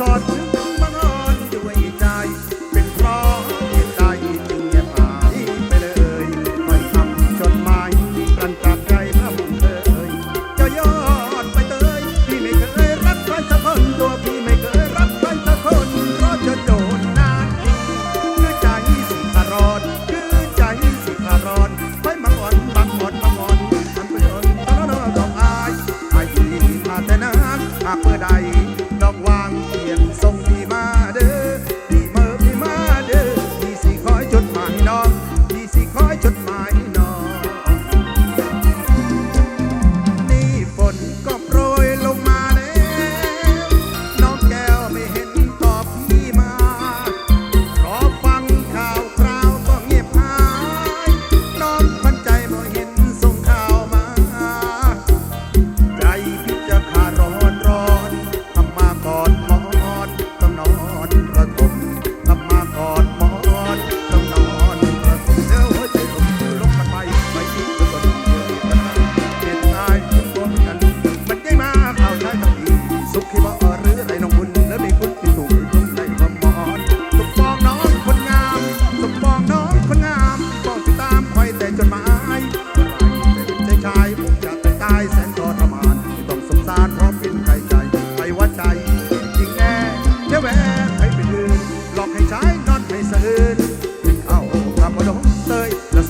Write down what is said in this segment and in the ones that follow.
สอดนึกบังเอิด้วยใจ เป็นพรเหตุใดจึงแอบหายไปเลยคอยทำจดมาตันตราใจพระบุญเอ่ยจ้ายอดไปเตยพี่ไม่เคยรักใครสักคนตัวพี่ไม่เคยรักใครสักคนเพราะจะโดนนานคือใจสิขารอนคือใจสิขารอนไปมังอ่มังหมังอ่อนทำไปจนตลอดต้องอายอายที่มาแต่นานหากเมื่อใด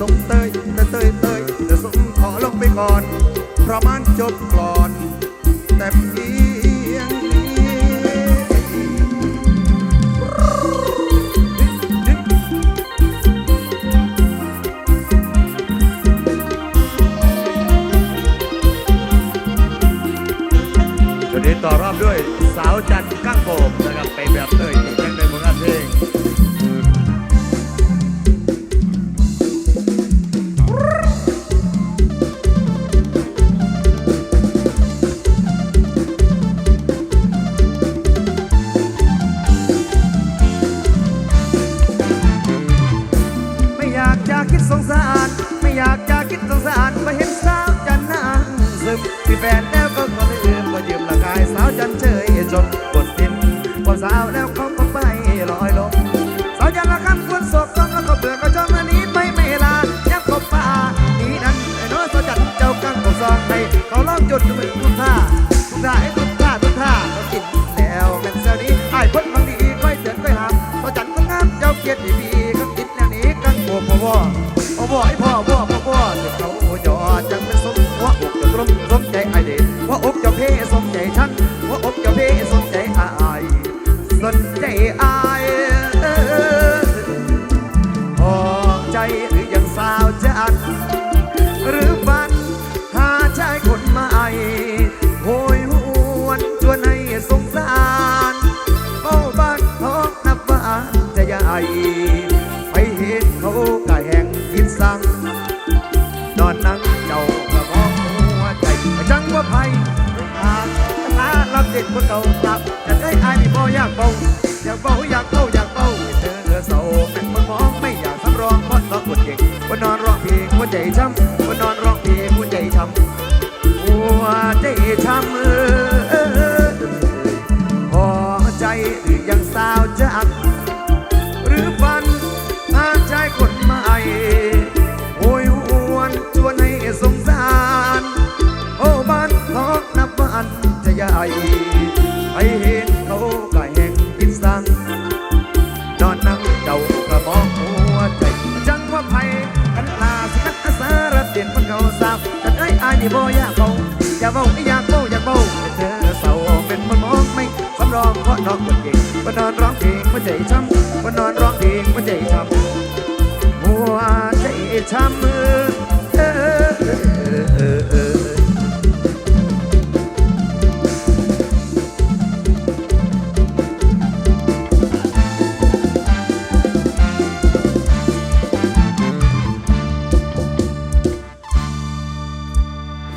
ส่เตยแต่เตยเตยแต่สมขอลงไปก่อน เพราะมันจบก่อน แต่เพียงนี้จุดนี้ต่อรอบด้วยสาวจันท์กั้งโบมนะครับไปแบบเตย มีแฟนแล้วก็ก็ลืมก็ยืมละกายสาวจันเฉยจนกดสิ้นพอสาวแล้วเขาก็ไปลอยลมสาวจันละคำควรศกต้องแล้วก็เบื่อก็จองอันนี้ไปไม่ลายักกบป่านี่นั่นไอ้น้อยสาวจันเจ้ากังก็ซองให้เขาลองจุดมือทุกท่าทุกท่าให้ทุกท่าทุกท่าเขากินแล้วแม่นเซลนี้ไอ้คนบางดีค่อยเตือนค่อยหามสาวจันก็งามเจ้าเกียรติดีก็ติดแนวนี้กังโบพ่อพ่อพ่อพ่อไอ้พ่อพ่อพ่อพ่อจะเขาหยอดจังเป็นสมหัวอกจะตรมสม นอนนั่งเจ้ากระมองหัวใจจังว่าไผ่หางตาลับเด็ดคนเก่าตับจะได้อายนี่บ่อยากเบาอยากเบาอยากเบาอยาก รองเพราะน้องคนเก่งวันนอนร้องเพลงหัวใจช้ำวันนอนร้องเพลงหัวใจช้ำหัวใจช้ำมือ